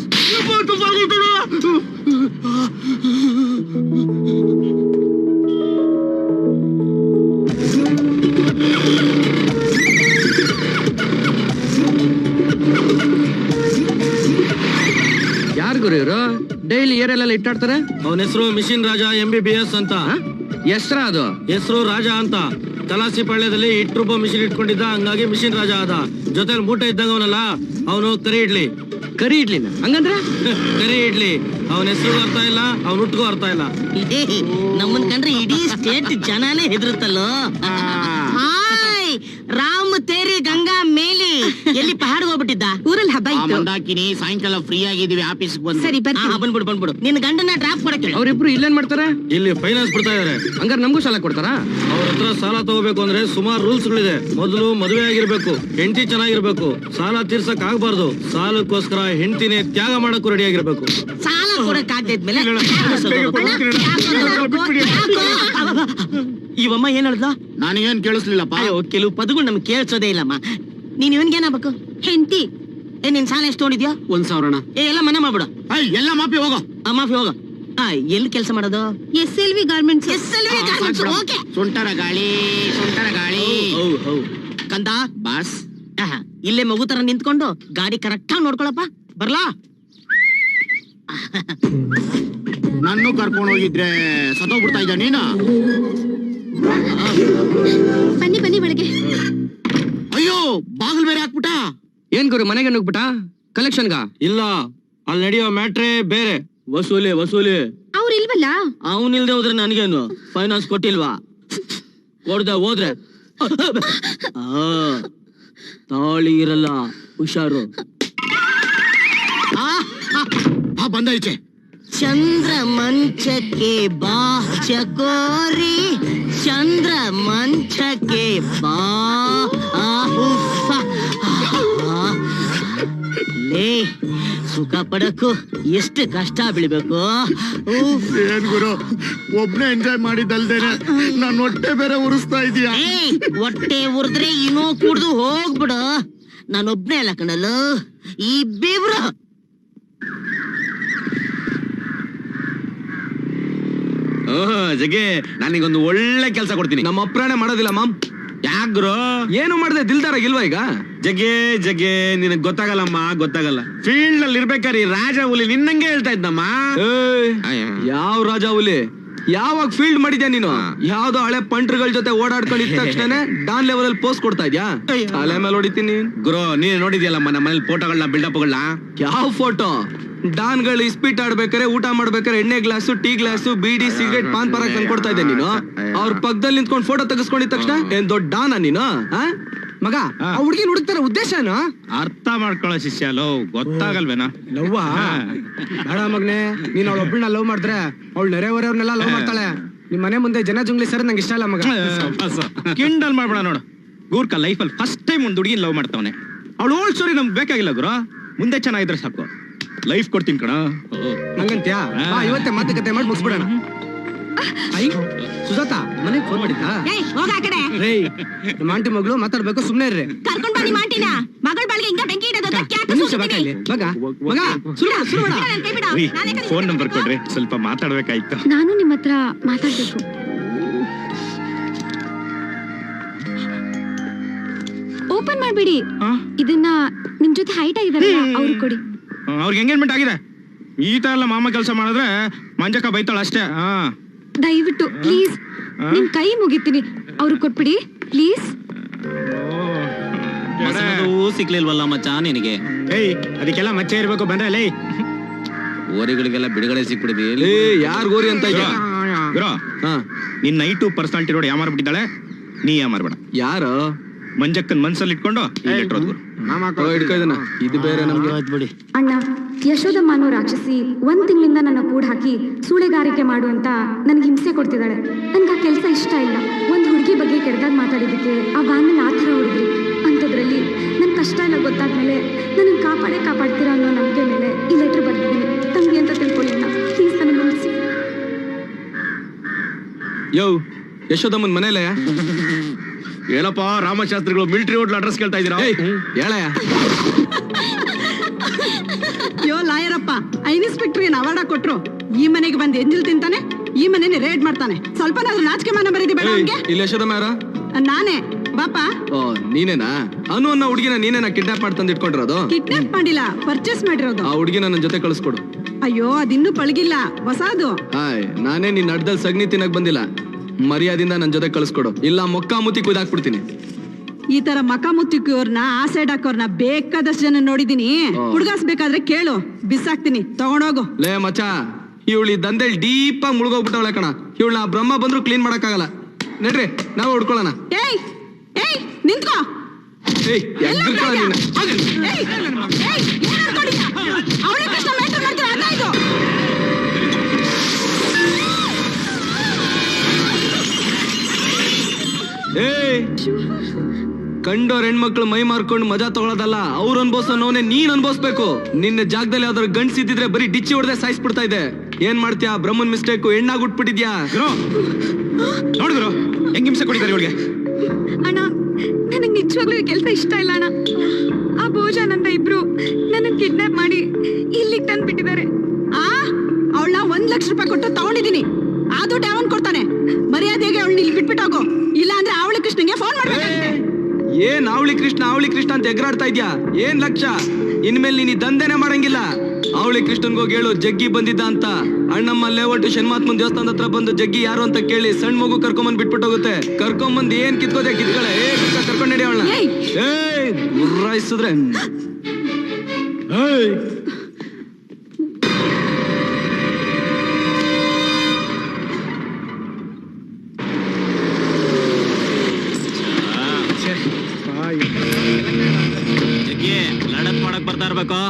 S4: ಯಾರು ಗುರು ಇವರು? ಡೈಲಿ ಏರಲ್ಲೆಲ್ಲ ಇಟ್ಟಾಡ್ತಾರೆ?
S12: ಅವನ ಹೆಸರು machine Raja M B B S ಅಂತ.
S4: ಹೆಸ್ರ ಅದು?
S12: ಹೆಸರು ರಾಜ ಅಂತ. ತಲಾಸಿ ಪಾಳ್ಯದಲ್ಲಿ ಇಟ್ಟು ರೂಪಾಯಿ ಮಿಷಿನ್ ಇಟ್ಕೊಂಡಿದ್ದ ಹಂಗಾಗಿ ಮಿಷಿನ್ ರಾಜ ಆದ. ಜೊತೆಲಿ ಮೂಟೆ ಇದ್ದಂಗ ಅವನಲ್ಲ ಅವನು ಕರಿ ಇಡ್ಲಿ.
S4: ಕರಿ ಇಡ್ಲಿ ಹಂಗಂದ್ರೆ?
S12: ಕರಿ ಇಡ್ಲಿ. ಅವನ ಹೆಸರು ಅರ್ಥ ಇಲ್ಲ ಅವನ ಹುಟ್ಟಿಗೂ ಅರ್ಥ ಇಲ್ಲ.
S13: ನಮ್ಮನ್ ಕಂಡ್ರೆ ಇಡೀ ಸ್ಟೇಟ್ ಜನಾನೇ ಹೆದರುತ್ತಲ್ಲೋ ಹಾಯ್ ರಾಮ್ ತೇರಿ ಗಂಗಾ ಮೇಲಿ ಎಲ್ಲಿ ಪಹಾಡ್ ಹೋಗ್ಬಿಟ್ಟಿದ್ದ?
S10: ಊರಲ್ಲಿ ಹಬ್ಬ ಇತ್ತು.
S13: ಮಂದಾಕಿನಿ ಸಾಯಂಕಾಲ ಫ್ರೀ ಆಗಿದೀವಿ ಆಫೀಸ್ ಬಂದು.
S10: ಸರಿ, ಬರ್ತೀನಿ.
S13: ಬಂದ್ಬಿಡು ಬಂದ್ಬಿಡು. ನಿನ್ನ ಗಂಡನ ಡ್ರಾಪ್ ಕೊಡಕ್ಕೆ. ಹೇಳು.
S4: ಅವ್ರಿಬ್ರು ಇಲ್ಲೇನ್ ಮಾಡ್ತಾರೆ?
S12: ಇಲ್ಲಿ ಫೈನಾನ್ಸ್ ಬಿಡ್ತಾ ಇದಾರೆ.
S4: ಹಂಗಾರೆ ನಮಗೂ ಸಾಲ ಕೊಡ್ತಾರಾ?
S12: ಅವ್ರ ಹತ್ರ ಸಾಲ ತಗೋಬೇಕು ಅಂದ್ರೆ ಸುಮಾರು ರೂಲ್ಸ್ ಗಳಿದೆ. ಮೊದಲು ಮದುವೆ ಆಗಿರ್ಬೇಕು ಹೆಂಡತಿ ಚೆನ್ನಾಗಿರ್ಬೇಕು. ಸಾಲ ತೀರ್ಸಕ್ ಆಗ್ಬಾರ್ದು. ಸಾಲಕ್ಕೋಸ್ಕರ ಹೆಂಡತಿನೇ ತ್ಯಾಗ ಮಾಡಕ್ಕೂ ರೆಡಿ ಆಗಿರ್ಬೇಕು.
S13: ಸಾಲ ಕೊಡಕ್ ಇವಮ್ಮ ಏನ್ ಹೇಳ್ದ
S12: ನಾನೇನ್ ಕೇಳಿಸ್ಲಿಲ್ಲಪ್ಪ.
S13: ಅಯ್ಯೋ ಕೆಲವು ಪದಗಳು ನಮ್ಗೆ ಕೇಳಿಸೋದೇ ಇಲ್ಲಮ್ಮ. ನೀನ್ ಇವನ್ಗೆ ಏನಾಗ್ಬೇಕು
S10: ಹೆಂಡತಿ.
S13: ಏ ನಿನ್ ಸಾಲ ಎಷ್ಟು ತೊಗೊಂಡಿದ್ಯಾ?
S12: ಒಂದ್ ಸಾವಿರ
S13: ಏ ಎಲ್ಲ ಮನೆ ಮಾಡ್ಬಿಡು.
S12: ಎಲ್ಲ ಮಾಫಿ ಹೋಗೋ.
S13: ಆ ಮಾಫಿ ಹೋಗ. ಆ ಎಲ್ಲಿ ಕೆಲಸ ಮಾಡೋದು?
S10: S L V garments.
S13: S L V garments okay.
S12: ಸುಂಟರ ಗಾಳಿ ಸುಂಟರ ಗಾಳಿ.
S13: ಕಂದ ಬಾಸ್. ಆಹಾ, ಇಲ್ಲೇ ಮಗು ತರ ನಿಂತ್ಕೊಂಡು ಗಾಡಿ ಕರೆಕ್ಟ್ ಆಗಿ ನೋಡ್ಕೊಳಪ್ಪ. ಬರ್ಲಾ?
S12: ನನ್ನು ಕರ್ಕೊಂಡು ಹೋಗಿದ್ರೆ ಸತೋಗ್ಬಿಡ್ತಾ ಇದ್ದ ನೀನು?
S10: ಬನ್ನಿ ಬನ್ನಿ ಒಳಗೆ
S12: ಅಯ್ಯೋ ಬಾಗಿಲು ಬೇರೆ ಹಾಕ್ಬಿಟ್ಟ.
S4: ಏನ್ ಗುರು ಮನೆಗೆ ನುಗ್ಬಿಟ್ಟ ಕಲೆಕ್ಷನ್ಗ
S12: ಇಲ್ಲ ಅಲ್ಲಿ ನಡೆಯೋ ಮ್ಯಾಟ್ರೇ ಬೇರೆ.
S6: ವಸೂಲಿ ವಸೂಲಿ.
S10: ಅವ್ರು ಇಲ್ವಲ್ಲ
S13: ಅವನಿಲ್ದೆ ಹೋದ್ರೆ ನನಗೇನು? ಫೈನಾನ್ಸ್ ಕೊಟ್ಟಿಲ್ವಾ?
S6: ಕೊಡ್ದೆ ಹೋದ್ರೆ. ಆ, ತಾಳಿ ಇರಲ್ಲ ಹುಷಾರು.
S12: ಆ ಬಂದ ಈಚೆ.
S13: ಚಂದ್ರ ಮಂಚಕ್ಕೆ ಬಾ ಚಕೋರಿ ಚಂದ್ರ ಮಂಚಕ್ಕೆ ಬಾ ಲೇ ಸುಖ ಪಡಕ್ಕೂ ಎಷ್ಟು ಕಷ್ಟ ಬೀಳ್ಬೇಕು.
S12: ಏನ್ ಗುರು ಒಬ್ನೇ ಎಂಜಾಯ್ ಮಾಡಿದ್ದಲ್ದೇನೆ ನಾನು ಹೊಟ್ಟೆ ಬೇರೆ ಉರಿಸ್ತಾ ಇದೀಯಾ?
S13: ಹೊಟ್ಟೆ ಉರಿದ್ರೆ ಇನ್ನೂ ಕುಡ್ದು ಹೋಗ್ಬಿಡು. ನಾನೊಬ್ನೇ ಅಲ್ಲ ಕಣಲು ಇಬ್ಬಿಬ್ರು.
S7: ಜಗೆ ನಾನೀಗೊಂದು ಒಳ್ಳೆ ಕೆಲಸ ಕೊಡ್ತೀನಿ.
S6: ನಮ್ಮ ಅಪ್ರಾಣೆ ಮಾಡೋದಿಲ್ಲ ಮಾಮ್.
S7: ಯಾಕ್ರು?
S6: ಏನು ಮಾಡ್ದೆ ದಿಲ್ದಾರಾಗಿಲ್ವಾ ಈಗ?
S7: ಜಗ್ಗೆ ಜಗ್ಗೆ ನಿನಗ್ ಗೊತ್ತಾಗಲ್ಲಮ್ಮ ಗೊತ್ತಾಗಲ್ಲ. ಫೀಲ್ಡ್ ಅಲ್ಲಿ ಇರ್ಬೇಕಾರಿ ರಾಜ ಹುಲಿ? ನಿನ್ನಂಗೆ ಹೇಳ್ತಾ ಇದ್ದಮ್ಮ.
S6: ಯಾವ ರಾಜ ಹುಲಿ? ಯಾವಾಗ ಫೀಲ್ಡ್ ಮಾಡಿದ್ಯಾ ನೀನು? ಯಾವ್ದೋ ಹಳೆ ಪಂಟ್ರಗಳ ಜೊತೆ ಓಡಾಡ್ಕೊಂಡಿದ್ದ ತಕ್ಷಣ ಡಾನ್ ಲೆವೆಲ್ ಅಲ್ಲಿ ಪೋಸ್ಟ್ ಕೊಡ್ತಾ ಇದ್ಯಾ? ತಲೆ ಮೇಲೆ ಹೊಡಿತೀನಿ.
S7: ಗುರು ನೀನ್ ನೋಡಿದ್ಯಲ್ಲಮ್ಮ ನಮ್ಮ ಮನೇಲಿ ಫೋಟೋಗಳನ್ನ ಬಿಲ್ಡಪ್ಗಳನ್ನ
S6: ಯಾವ ಫೋಟೋ ಡಾನ್ಗಳು ಇಸ್ಪೀಟ್ ಆಡ್ಬೇಕಾರೆ ಊಟ ಮಾಡ್ಬೇಕಾರೆ ಎಣ್ಣೆ glass tea glass beedi cigarette paan ಪರ ತಂದ್ಕೊಡ್ತಾ ಇದ್ದೆ ನೀನು. ಅವ್ರ ಪಕ್ಕದಲ್ಲಿ ನಿಂತ್ಕೊಂಡು ಫೋಟೋ ತೆಗೆಸ್ಕೊಂಡಿದ ತಕ್ಷಣ ಏನ್ ದೊಡ್ಡ ಡಾನ ನೀನು ಆ?
S4: ಮಗ ಆ ಹುಡುಗಿನ ಹುಡುಕ್ತಾರ ಉದ್ದೇಶ ಏನು?
S12: ಅರ್ಥ ಮಾಡ್ಕೊಳ್ಳೋ ಶಿಷ್ಯ ಲೋ ಗೊತ್ತಾಗಲ್ವೇನಾ?
S4: ಲವ್ವ? ಬೇಡ ಮಗ್ನೆ ನೀನ್ ಅವಳ ಒಬ್ಬಳನ್ನ ಲವ್ ಮಾಡಿದ್ರೆ ಅವಳು ನೆರೆಹೊರೆಯವ್ರನ್ನೆಲ್ಲ ಲವ್ ಮಾಡ್ತಾಳೆ. ನಿಮ್ ಮನೆ ಮುಂದೆ ಜನ ಜುಂಗ್ಲಿ ಸರ್ ನಂಗೆ ಇಷ್ಟ ಇಲ್ಲ ಮಗ.
S12: ಕಿಂಡಲ್ ಮಾಡ್ಬೇಡ ನೋಡು. ಗೂರ್ಕ ಲೈಫಲ್ಲಿ ಫಸ್ಟ್ ಟೈಮ್ ಒಂದು ಹುಡುಗಿನ ಲವ್ ಮಾಡ್ತಾವನೆ. ಅವಳು ಓಲ್ಡ್ ಸ್ಟೋರಿ ನಮ್ಗೆ ಬೇಕಾಗಿಲ್ಲ ಗುರು. ಮುಂದೆ ಚೆನ್ನಾಗಿದ್ರೆ ಸಾಕು. ಲೈಫ್ ಕೊಡ್ತೀನಿ ಕಣ.
S4: ಹಂಗಂತ್ಯಾ? ಬಾ ಮತ್ತೆ ಮಾತುಕತೆ ಮಾಡಿ ಮುಗಿಸ್ಬಿಡೋಣ. ಐ ಸುಜಾತ ಮನೆಗೆ ಫೋನ್ ಮಾಡಿದ್ದಾ
S5: ಏಯ್ ಹೋಗ ಆ ಕಡೆ.
S4: ರೇ ನಮ್ಮ ಆಂಟಿ ಮಗಳು ಮಾತಾಡ್ಬೇಕು ಸುಮ್ನೆ ಇರ್ರಿ.
S5: ಕರ್ಕೊಂಡ್ ಬನ್ನಿ ಮಾಂಟಿನ ಮಗಳ ಬಳಿಗೆ ಹಿಂಗ ಬೆಂಕಿ ಇಡೋದು ಅಂತ ಯಾಕೆ
S4: ಒಂದ್ ನಿಮಿಷ
S5: ಸುಮ್ನಿರಿ?
S4: ಬೇಕಾ ಇಲ್ಲಿ. ಮಗ ಮಗ ಸುರು ಮಾಡು,
S5: ಬಿಡ, ನನ್ ಕೈ ಬಿಡು.
S12: ಫೋನ್ ನಂಬರ್ ಕೊಡ್ರಿ. ಸ್ವಲ್ಪ ಮಾತಾಡ್ಬೇಕಾಯ್ತು.
S11: ನಾನು ನಿಮ್ಮ ಹತ್ರ ಮಾತಾಡ್ಬೇಕು. ಓಪನ್ ಮಾಡ್ಬಿಡಿ. ಇದನ್ನ ನಿಮ್ ಜೊತೆ ಹೈಟ್ ಆಗಿದಾರಲ್ಲ ಅವ್ರು ಕೊಡಿ.
S12: ಅವ್ರಿಗೆ ಎಂಗೇಜ್ಮೆಂಟ್ ಆಗಿದೆ. ಈ ತರ ಎಲ್ಲ ಮಾಮ ಕೆಲಸ ಮಾಡಿದ್ರೆ ಮಂಜಕ್ಕ ಬೈತಾಳ ಅಷ್ಟೇ. ಹಾ
S11: ದಯವಿಟ್ಟು ಪ್ಲೀಸ್ ನಿಮ್ ಕೈ ಮುಗಿತೀನಿ. ಅವ್ರು ಕೊಟ್ಬಿಡಿ ಪ್ಲೀಸ್.
S7: ಸಿಗ್ಲಿಲ್ವಲ್ಲ ಮಚ್ಚ ನಿನಗೆ?
S1: ಏಯ್ ಅದಕ್ಕೆಲ್ಲ ಮಚ್ಚೆ ಇರ್ಬೇಕು ಬಂದ್ರೆ ಲೇ.
S7: ಓರಿಗಳಿಗೆಲ್ಲ ಬಿಡುಗಡೆ ಸಿಕ್ಬಿಡಿದಿ
S6: ಏ ಯಾರ್ ಗೋರಿ ಅಂತ ಇದ್ಯಾ
S14: ಗುರು
S6: ಹಾ.
S14: ನಿನ್ ನೈಟು ಪರ್ಸನಾಲಿಟಿ ನೋಡಿ ಯಾವ ಮಾರ್ಬಿಟ್ಟಿದ್ದಾಳೆ? ನೀ ಯಾಮಾರ್ಬೇಡ
S6: ಯಾರು?
S14: ಮಂಜಕ್ಕನ್ ಮನ್ಸಲ್ಲಿ ಇಟ್ಕೊಂಡು
S6: ಇದು ಬೇರೆ ನಮ್ಗೆ.
S7: ಬಿಡಿ
S11: ಅಣ್ಣ ರಾಕ್ಷಸಿ ಒಂದ್ ತಿಂಗಳಿಂದ ನನ್ನ ಕೂಡ ಹಾಕಿ ಸೂಳೆಗಾರಿಕೆ ಮಾಡು ಅಂತ ನನ್ಗೆ ಹಿಂಸೆ ಕೊಡ್ತಿದ್ದಾಳೆ ನನ್ಗೆ ಆ ಕೆಲಸ ಇಷ್ಟ ಇಲ್ಲ. ಒಂದ್ ಹುಡುಗಿ ಬಗ್ಗೆ ಕೆಡ್ದಾಗ ಮಾತಾಡಿದ್ದಕ್ಕೆ ಆ ವ್ಯಾನಲ್ಲಿ ಆ ಥರ ಹುಡುಗಿ ಅಂಥದ್ರಲ್ಲಿ ನನ್ ಕಷ್ಟ ಎಲ್ಲ ಗೊತ್ತಾದ್ಮೇಲೆ ನನಗೆ ಕಾಪಾಡೇ ಕಾಪಾಡ್ತೀರಾ ಅನ್ನೋ ನಂಬಿಕೆ ಮೇಲೆ ಈ ಲೆಟರ್ ಬರ್ತಿದ್ದೀನಿ ತಂಗಿ ಅಂತ ತಿಳ್ಕೊಳ್ಳಿ ಪ್ಲೀಸ್ ನನಗೆ
S6: ಯೋ ಯಶೋದಮ್ಮನ್ ಮನೇಲೆ
S14: ಏನಪ್ಪ ರಾಮಶಾಸ್ತ್ರಿಗಳು ಮಿಲಿಟರಿ ಹೋಟ್ಲ್ ಅಡ್ರೆಸ್ ಕೇಳ್ತಾ ಇದೀರ
S6: ಏಯ್ ಹೇಳಯ್ಯ.
S5: ಯೋ ಲಾಯರಪ್ಪ ಇನ್ಸ್ಪೆಕ್ಟರ್ ಏನ್ ಅವಾರ್ಡ ಕೊಟ್ರು. ಈ ಮನೆಗೆ ಬಂದು ಎಂಜಿಲ್ ತಿಂತಾನೆ ಈ ಮನೆನೇ ರೇಡ್ ಮಾಡ್ತಾನೆ. ಸ್ವಲ್ಪನಾದ್ರೂ ನಾಚಿಕೆ ಮಾನ ಬರೀದಿ ಬೇಡ ಅವ್ನ್ಗೆ?
S6: ಇಲ್ಲಿ ಯಶೋದಮ್ಮ
S5: ನಾನೇ. ಬಾಪ.
S6: ಓ ನೀನೇನಾ? ಅನು ಅನ್ನೋ ಹುಡುಗಿನ ನೀನೇನಾ ಕಿಡ್ನಾಪ್ ಮಾಡಿ ಇಟ್ಕೊಂಡಿರೋದು?
S5: ಕಿಡ್ನಾಪ್ ಮಾಡಿಲ್ಲ ಪರ್ಚೇಸ್ ಮಾಡಿರೋದು.
S6: ಆ ಹುಡುಗಿನ ನನ್ನ ಜೊತೆ ಕಳಿಸ್ಕೊಡು.
S5: ಅಯ್ಯೋ ಅದಿನ್ನೂ ಪಳಗಿಲ್ಲ. ಹೊಸಾದು.
S6: ಹಾಯ್ ನಾನೇ ನಿನ್ನ ಅಡ್ಡದಲ್ಲಿ ಸಗಣಿ ತಿನ್ನಕ್ ಬಂದಿಲ್ಲ. ಮರ್ಯಾದಿಂದ ನನ್ನ ಜೊತೆ ಕಳಿಸ್ಕೊಡು. ಇಲ್ಲ ಮೊಕ್ಕ ಮುತ್ತಿ ಕುಯ್ದಾಕ್ಬಿಡ್ತೀನಿ
S5: ಈ ತರ ಮಕ ಮುತ್ತಿಕ್ಕೋರ್ನ ಆ ಸೈಡ್ ಹಾಕೋರ್ನ ಬೇಕಾದಷ್ಟು ಜನ ನೋಡಿದೀನಿ. ಹುಡ್ಗಾಸ್ಬೇಕಾದ್ರೆ ಕೇಳು. ಬಿಸಾಕ್ತೀನಿ. ತಗೊಂಡೋಗು.
S6: ಲೇ ಮಚ ಇವಳು ಈ ದಂಧೆಲ್ ಡೀಪ್ ಆಗಿ ಮುಳುಗೋಗ್ಬಿಟ್ಟವಳೆ ಕಣ. ಇವಳನ್ನ ಬ್ರಹ್ಮ ಬಂದ್ರು ಕ್ಲೀನ್ ಮಾಡಕ್ಕಾಗಲ್ಲ. ನಡ್ರಿ ನಾವು ಹುಡ್ಕೊಳ್ಳೋಣ.
S5: ಏಯ್ ಏಯ್ ನಿಂತ್ಕೋ.
S6: ಏಯ್ ನೀನು.
S5: ಏಯ್, ಏಯ್, ಏನ್ ಅನ್ಕೊಂಡಿದ್ಯಾ? ಅವ್ಳೆ ಕೃಷ್ಣ ಮೇಟ್ರ್ ಮಾಡ್ತೀರ, ಅರ್ಧ ಇದು.
S6: ಏಯ್! ಕಂಡೋರ್ ಹೆಣ್ಮಕ್ಳು ಮೈ ಮಾರ್ಕೊಂಡು ಮಜಾ ತಗೊಳ್ಳೋದಲ್ಲ ಅವ್ರು ಅನ್ಭವಿಸೋ ನೋನೆ ನೀನ್ ಅನ್ಭವಿಸ್ಬೇಕು. ನಿನ್ನ ಜಾಗದಲ್ಲಿ ಯಾವ್ದಾದ್ರು ಗಂಡ್ಸಿದ್ರೆ ಬರೀ ಡಿಚ್ಚಿ ಹೊಡೆದೇ ಸಾಯಿಸ್ಬಿಡ್ತಾ ಇದೆ. ಏನ್ ಮಾಡ್ತೀಯಾ? ಬ್ರಹ್ಮನ್ ಮಿಸ್ಟೇಕು ಹೆಣ್ಣಾಗ್ ಉಟ್ಬಿಟ್ಟಿದ್ಯಾ?
S14: ಗುರು! ನೋಡಿದ್ರು ಹೆಂಗ್ ಹಿಂಸೆ ಕೊಟ್ಟಿದ್ದಾರೆ ಇವಳಿಗೆ?
S11: ಅಣ್ಣ ನನಗೆ ನಿಜವಾಗ್ಲೂ ಕೆಲಸ ಇಷ್ಟ ಇಲ್ಲ ಅಣ್ಣ. ಆ ಭೋಜನಂದ ಇಬ್ರು ನನ್ನ ಕಿಡ್ನಾಪ್ ಮಾಡಿ ಇಲ್ಲಿಗೆ ತಂದು ಬಿಟ್ಟಿದ್ದಾರೆ
S5: ಆ ಅವಳನ್ನ ಒಂದ್ ಲಕ್ಷ ರೂಪಾಯಿ ಕೊಟ್ಟು ತಗೊಂಡಿದ್ದೀನಿ. ಆ ದುಡ್ಡು ಯಾವನ್ ಕೊಡ್ತಾನೆ? ಮರ್ಯಾದೆಗೆ ಅವಳನ್ನ ಇಲ್ಲಿ ಬಿಟ್ಬಿಟ್ಟೋಗು ಇಲ್ಲ ಅಂದ್ರೆ ಅವಳಿ ಕೃಷ್ಣಂಗೆ ಫೋನ್ ಮಾಡ್ಬೇಕಂತೆ
S6: ಏನ್ ಅವಳಿ ಕೃಷ್ಣ ಅವಳಿ ಕೃಷ್ಣ ಅಂತ ಎಗರಾಡ್ತಾ ಇದ್ಯಾ? ಏನ್ ಲಕ್ಷ ಇನ್ಮೇಲೆ ನೀನು ದಂಧೆನೆ ಮಾಡಂಗಿಲ್ಲ. ಅವಳಿ ಕೃಷ್ಣನ್ಗೆ ಹೋಗಿ ಹೇಳು ಜಗ್ಗಿ ಬಂದಿದ್ದ ಅಂತ. ಅಣ್ಣಮ್ಮ ಲೇಔಟ್ ಶನ್ಮಾತ್ಮನ್ ದೇವಸ್ಥಾನದ ಹತ್ರ ಬಂದು ಜಗ್ಗಿ ಯಾರು ಅಂತ ಕೇಳಿ ಸಣ್ಣ ಮಗು ಕರ್ಕೊಂಬಂದ್ ಬಿಟ್ಬಿಟ್ಟು ಹೋಗುತ್ತೆ ಕರ್ಕೊಂಬಂದ್ ಏನ್ ಕಿತ್ಕೋದೆ ಕಿತ್ಕೊಳ? ಏ ಕರ್ಕೊಂಡು ಕರ್ಕೊಂಡ್ ನಡಿ ಅವಳನ್ನ.
S5: ಏಯ್!
S6: ಏಯ್
S7: ಬರ್ತಾ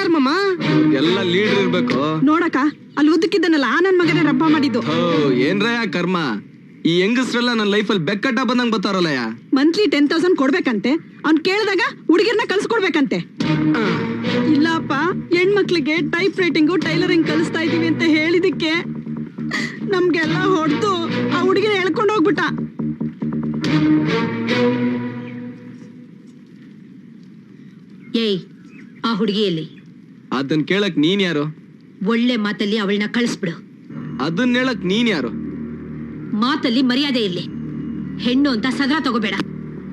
S7: ಇರ್ಬೇಕು
S6: ಎಲ್ಲ ಲೀಡರ್ ಇರ್ಬೇಕು.
S5: ನೋಡಕ್ಕ ಅಲ್ಲಿ ಉದ್ದಕ್ಕಿದ್ದನಲ್ಲ ಆ ನನ್ ಮಗನೇ ರಬ್ಬ ಮಾಡಿದ್ದು.
S6: ಹೋ ಏನ್ರಯ ಕರ್ಮ? ಈ ಹೆಂಗಸ್ರೆಲ್ಲ ನನ್ನ ಲೈಫಲ್ಲಿ ಬೆಕ್ಕಟ್ಟ ಬಂದಂಗ್ ಬರ್ತಾರಲ್ಲಯ್ಯ?
S5: ಮಂತ್ಲಿ ಟೆನ್ ತೌಸಂಡ್ ಕೊಡ್ಬೇಕಂತೆ. ಅವ್ನ್ ಕೇಳಿದಾಗ ಹುಡುಗಿರ್ನ ಕಳ್ಸ್ಕೊಡ್ಬೇಕಂತೆ. ಇಲ್ಲಪ್ಪ ಹೆಣ್ಮಕ್ಳಿಗೆ ಟೈಪ್ ರೈಟಿಂಗು ಟೈಲರಿಂಗ್ ಕಲಿಸ್ತಾ ಇದೀವಿ ಅಂತ ಹೇಳಿದಕ್ಕೆ ನಮ್ಗೆಲ್ಲ ಹೊಡೆದು
S10: ಹುಡುಗಿಯಲ್ಲಿ
S6: ಅದನ್ ಕೇಳಕ್ ನೀನ್ ಯಾರು?
S10: ಒಳ್ಳೆ ಮಾತಲ್ಲಿ ಅವಳನ್ನ ಕಳಿಸ್ಬಿಡು.
S6: ಅದನ್ನ ಹೇಳಕ್ ನೀನ್ ಯಾರು?
S10: ಮಾತಲ್ಲಿ ಮರ್ಯಾದೆ ಇಲ್ಲಿ ಹೆಣ್ಣು ಅಂತ ಸದಾ ತಗೋಬೇಡ.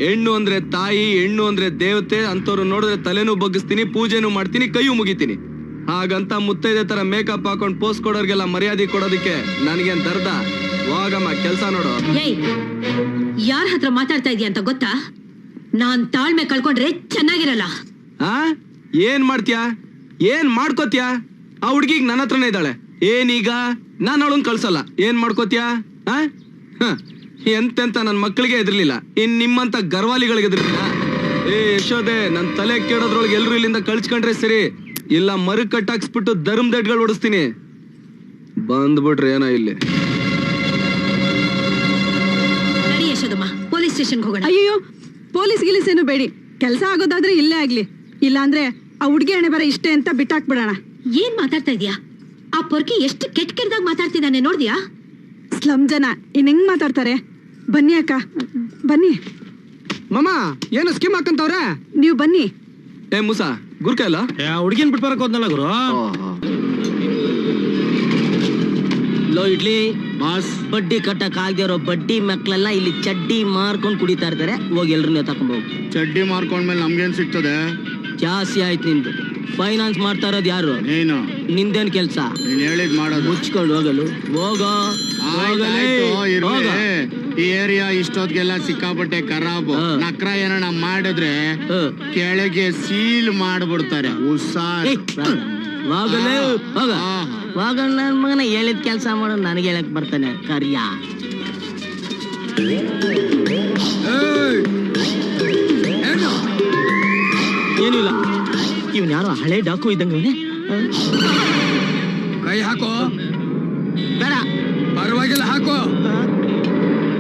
S6: ಹೆಣ್ಣು ಅಂದ್ರೆ ತಾಯಿ ಹೆಣ್ಣು ಅಂದ್ರೆ ದೇವತೆ ಅಂತವ್ರು ನೋಡಿದ್ರೆ ತಲೆನೂ ಬಗ್ಗಿಸ್ತೀನಿ ಪೂಜೆನೂ ಮಾಡ್ತೀನಿ ಕೈಯೂ ಮುಗಿತೀನಿ. ಹಾಗಂತ ಮುತ್ತೈದೆ ತರ ಮೇಕಪ್ ಹಾಕೊಂಡು ಪೋಸ್ಟ್ ಕೊಡೋರ್ಗೆಲ್ಲ ಮರ್ಯಾದೆ ಕೊಡೋದಕ್ಕೆ ನನಗೇನ್ ದರ್ದ? ವಾಗಮ್ಮ ಕೆಲಸ ನೋಡು.
S10: ಏಯ್ ಯಾರ ಹತ್ರ ಮಾತಾಡ್ತಾ ಇದೀಯ ಅಂತ ಗೊತ್ತಾ? ನಾನ್ ತಾಳ್ಮೆ ಕಳ್ಕೊಂಡ್ರೆ ಚೆನ್ನಾಗಿರಲ್ಲ.
S6: ಆ? ಏನ್ ಮಾಡ್ತೀಯಾ? ಏನ್ ಮಾಡ್ಕೊತ್ಯಾ? ಆ ಹುಡುಗಿಗ್ ನನ್ನ ಹತ್ರನೇ ಇದ್ದಾಳೆ. ಏನೀಗ? ನಾನು ಅವಳನ್ನ ಕಳ್ಸಲ್ಲ. ಏನ್ ಮಾಡ್ಕೋತ್ಯಾ? ಆ? ಹ, ಎಂತೆಂತ ನನ್ನ ಮಕ್ಕಳಿಗೆ ಎದಿರ್ಲಿಲ್ಲ ಇನ್ ನಿಮ್ಮಂತ ಗರ್ವಾಲಿಗಳಿಗೆ ಎದ್ರಲಿಲ್ಲ ಏ ಯಶೋದೆ ನನ್ನ ತಲೆ ಕೇಳೋದ್ರೊಳಗೆ ಎಲ್ಲರೂ ಇಲ್ಲಿಂದ ಕಳ್ಸ್ಕೊಂಡ್ರೆ ಸರಿ. ಇಲ್ಲ ಮರು ಕಟ್ಟಾಕ್ಸ್ಬಿಟ್ಟು ಧರ್ಮ ದಡ್ಗಳು ಓಡಿಸ್ತೀನಿ. ಬಂದ್ಬಿಟ್ರೆ ಏನೋ ಇಲ್ಲಿ.
S10: ಯಶೋದಮ್ಮ ಪೊಲೀಸ್ ಸ್ಟೇಷನ್ಗೆ ಹೋಗೋಣ.
S5: ಅಯ್ಯೋ ಪೊಲೀಸ್ ಗಿಲೀಸ್ ಏನು ಬೇಡಿ. ಕೆಲಸ ಆಗೋದಾದ್ರೆ ಇಲ್ಲೇ ಆಗ್ಲಿ. ಇಲ್ಲಾಂದ್ರೆ ಆ ಹುಡುಗಿ ಹಣೆ ಬರ ಇಷ್ಟೇ ಅಂತ ಬಿಟ್ಟಾಕ್ಬಿಡೋಣ.
S10: ಏನ್ ಮಾತಾಡ್ತಾ ಇದೀಯಾ ಆ ಪೊರ್ಕಿ ಎಷ್ಟು ಕೆಟ್ಟ ಕೆಟ್ಟದಾಗ ಮಾತಾಡ್ತಿದ್ದಾನೆ ನೋಡ್ದ್ಯಾ?
S5: ಸ್ಲಮ್ ಜನ ಇನ್ ಹೆಂಗ್ ಮಾತಾಡ್ತಾರೆ? ಬನ್ನಿ ಅಕ್ಕ ಬನ್ನಿ.
S4: ಮಮ್ಮ ಏನು ಸ್ಕೀಮ್ ಹಾಕಂತವ್ರೆ?
S5: ನೀವು ಬನ್ನಿ.
S6: ಏ ಮುಸ ಗುರ್ಕ ಇಲ್ಲ?
S12: ಹುಡುಗಿನ ಬಿಟ್ಟು ಬರಕ್ ಹೋದ್ನಲ್ಲ ಗುರು?
S13: ಲೋ ಇಡ್ಲಿ. ಬಾಸ್ ಬಡ್ಡಿ ಕಟ್ಟಕ್ ಆಗದೆ ಇರೋ ಬಡ್ಡಿ ಮಕ್ಕಳೆಲ್ಲ ಇಲ್ಲಿ ಚಡ್ಡಿ ಮಾರ್ಕೊಂಡು ಕುಡಿತಾ ಇರ್ತಾರೆ. ಹೋಗಿ ಎಲ್ರನ್ನ ತಕೊಂಡ್ ಹೋಗಿ.
S14: ಚಡ್ಡಿ ಮಾರ್ಕೊಂಡ್ಮೇಲೆ ನಮ್ಗೇನ್ ಸಿಗ್ತದೆ?
S13: ಜಾಸ್ತಿ ಆಯ್ತು ನಿಂದು. ಫೈನಾನ್ಸ್ ಮಾಡ್ತಾ ಇರೋದು ಯಾರು?
S7: ನೀನು.
S13: ನಿಂದೇನ್ ಕೆಲ್ಸ?
S7: ನೀನ್ ಹೇಳಿದ್ ಮಾಡೋದು.
S13: ಮುಚ್ಕೊಂಡು ಹೋಗಲು. ಹೋಗೋ. ಹೋಗಲೇ. ಹೋಗ.
S7: ಈ ಏರಿಯಾ ಇಷ್ಟೊತ್ತಿಗೆಲ್ಲ ಸಿಕ್ಕಾಪಟ್ಟೆ ಖರಾಬು.
S13: ಹಾ.
S7: ನಕ್ರ ಏನಾರ ಮಾಡಿದ್ರೆ
S13: ಹ.
S7: ಕೆಳಗೆ ಸೀಲ್ ಮಾಡ್ಬಿಡ್ತಾರೆ. ಹುಷಾರ್.
S13: ಏಯ್, ಹೋಗಲೇ ಹೋಗ. ಹೋಗ ನನ್ ಮಗನ ಹೇಳಿದ ಕೆಲಸ ಮಾಡೋ ನನಗೆ ಹೇಳಕ್ ಬರ್ತಾನೆ. ಕರ್ಯ. ಏನಿಲ್ಲ. ಇವನ್ ಯಾರೋ ಹಳೆ ಡಾಕು ಇದ್ದಂಗೆ
S15: ಕೈ ಹಾಕೋ.
S13: ಬೇಡ.
S15: ಪರವಾಗಿಲ್ಲ ಹಾಕೋ.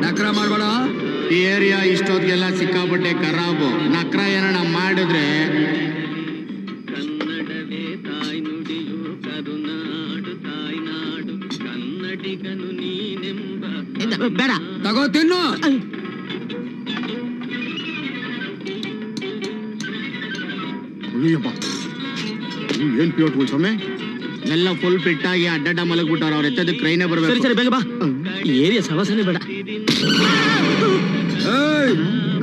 S15: ನಕ್ರ ಮಾಡ್ಬೇಡ.
S7: ಈ ಏರಿಯಾ ಇಷ್ಟೊತ್ತಿಗೆಲ್ಲ ಸಿಕ್ಕಾಪಟ್ಟೆ ಖರಾಬು. ನಕ್ರ ಏನಾರ ಮಾಡಿದ್ರೆ?
S13: ಬೇಡ.
S15: ತಗೋ ತಿನ್ನು.
S16: ಏನ್ ಪಿಯೋಟ್ಗಳು ಸ್ವಾಮಿ?
S7: ಎಲ್ಲ ಫುಲ್ ಫಿಟ್ ಆಗಿ ಅಡ್ಡಡ್ಡ ಮಲಗ್ಬಿಟ್ಟಾರ ಅವ್ರ ಎತ್ತದ ಕ್ರೈನೇ
S13: ಸರಿ
S7: ಬರ್ಬೇಕು.
S13: ಸರಿ ಬೇಗ ಬಾ. ಏರಿಯಾ ಸವಾಸನೆ ಬೇಡ.
S15: ಏಯ್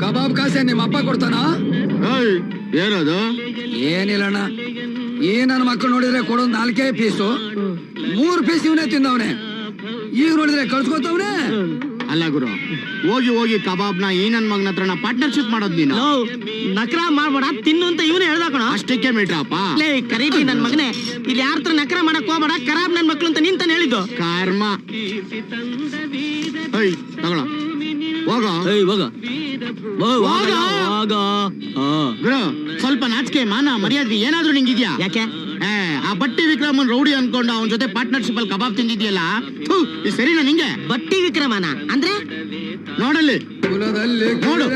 S15: ಕಬಾಬ್ ಕಾಸೆ ನಿಮ್ಮ ಅಪ್ಪ ಕೊಡ್ತಾನ?
S7: ಏಯ್, ಏನದು?
S15: ಏನಿಲ್ಲಣ್ಣ ಈ ನನ್ನ ಮಕ್ಕಳು ನೋಡಿದ್ರೆ ಕೊಡೋದು ನಾಲ್ಕೇ ಪೀಸು ಮೂರು ಪೀಸ್ ಇವನೇ ತಿಂದವನೆ. ಈಗ ನೋಡಿದ್ರೆ ಕಳ್ಸ್ಕೊತವ್ನೆ.
S7: ಅಲ್ಲ ಗುರು ಹೋಗಿ ಹೋಗಿ ಕಬಾಬ್ನ ಈ ನನ್ ಮಗನ ಹತ್ರ ಪಾರ್ಟ್ನರ್ಶಿಪ್ ಮಾಡೋದ್ ನೀನು.
S13: ನಕರ ಮಾಡ್ಬೇಡ ತಿನ್ನು ಅಂತ ಇವನು ಹೇಳ್ದಾಕೋಣ ಕಣ.
S7: ಅಷ್ಟಕ್ಕೆ ಮೀಟ್ರಪ್ಪ.
S13: ಲೇ ಕರೀತಿ ನನ್ ಮಗನೇ ಇಲ್ಲಿ ಯಾರ ಹತ್ರ ನಕರ ಮಾಡಕ್ ಹೋಗ್ಬೇಡ ಖರಾಬ್ ನನ್ ಮಕ್ಳು ಅಂತ ನೀನ್ ತಾನೇ ಹೇಳಿದ್ದು.
S7: ಕರ್ಮ. ಏಯ್ ತಗೊಳ ಹೋಗ.
S13: ಏಯ್ ಹೋಗ.
S7: ಹೋಗ.
S13: ಹೋಗ
S7: ಗುರು ಸ್ವಲ್ಪ ನಾಚಿಕೆ ಮಾನ ಮರ್ಯಾದೆ ಏನಾದ್ರೂ ನಿಂಗಿದ್ಯಾ?
S13: ಯಾಕೆ?
S7: ಏ, ಬಟ್ಟಿ ವಿಕ್ರಮನ್ ರೌಡಿ ಅನ್ಕೊಂಡು ಅವನ ಜೊತೆ ಪಾರ್ಟ್ನರ್ಶಿಪ್ ಅಲ್ಲಿ ಕಬಾಬ್ ತಿಂದಿದ್ಯಲ್ಲ? ಸರಿನಾ ನಿಂಗೆ?
S13: ಬಟ್ಟಿ ವಿಕ್ರಮನ? ಅಂದ್ರೆ?
S7: ನೋಡಲ್ಲಿ. ನೋಡು.